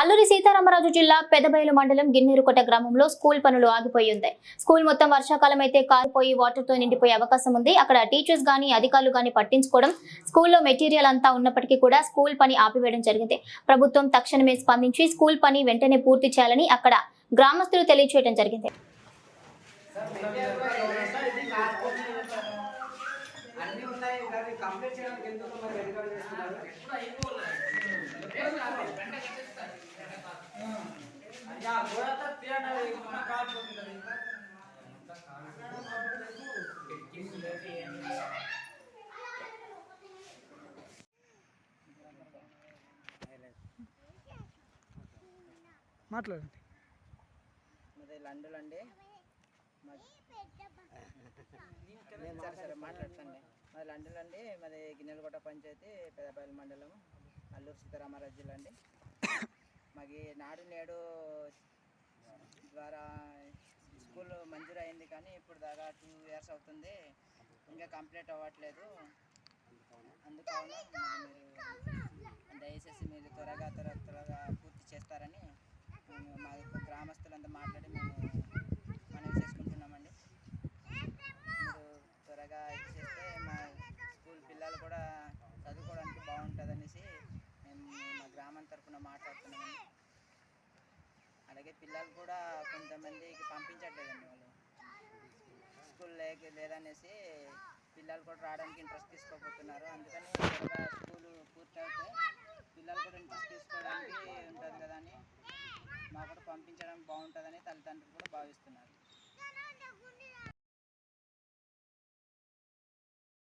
అల్లూరి సీతారామరాజు జిల్లా పెదబయలు మండలం గిన్నెరుకోట గ్రామంలో స్కూల్ పనులు ఆగిపోయి ఉన్నాయి స్కూల్ మొత్తం వర్షాకాలం అయితే కారిపోయి వాటర్తో నిండిపోయే అవకాశం ఉంది. అక్కడ టీచర్స్ గాని అధికారులు గాని పట్టించుకోవడం స్కూల్లో మెటీరియల్ అంతా ఉన్నప్పటికీ కూడా స్కూల్ పని ఆపివేయడం జరిగింది. ప్రభుత్వం తక్షణమే స్పందించి స్కూల్ పని వెంటనే పూర్తి చేయాలని అక్కడ గ్రామస్తులు తెలియచేయడం జరిగింది. అన్ని ఉన్నాయి కంప్లీట్ చేయడానికి ఎందుకు మరి చేస్తున్నారు? మాట్లాడండి మాది లండన్ అండి. మాది- సరే సరే మాట్లాడుతాండి మాది లండన్ అండి మాది గిన్నెలకోట పంచాయతీ పెదపల్లి మండలం అల్లూరు సీతారామరాజు జిల్లా అండి. మాకు నాడు నేడు ద్వారా స్కూల్ మంజూరు అయింది కానీ ఇప్పుడు దాకా టూ ఇయర్స్ అవుతుంది. ఇంకా కంప్లీట్ అవ్వట్లేదు. అందుకని మీరు దయచేసి మీరు త్వరగా త్వర త్వరగా పూర్తి చేస్తారని మా యొక్క గ్రామస్తులంతా మాట్లాడి అలాగే పిల్లలు కూడా కొంతమందికి పంపించట్లేదండి వాళ్ళు. స్కూల్ లేక లేదనేసి పిల్లలు కూడా రావడానికి ఇంట్రెస్ట్ తీసుకోకపోతున్నారు అందుకని త్వరగా స్కూల్ పూర్తి అయితే పిల్లలు కూడా ఇంట్రెస్ట్ తీసుకోవడానికి ఉంటుంది కదా అని మాకు కూడా పంపించడం బాగుంటుందని తల్లిదండ్రులు కూడా భావిస్తున్నారు.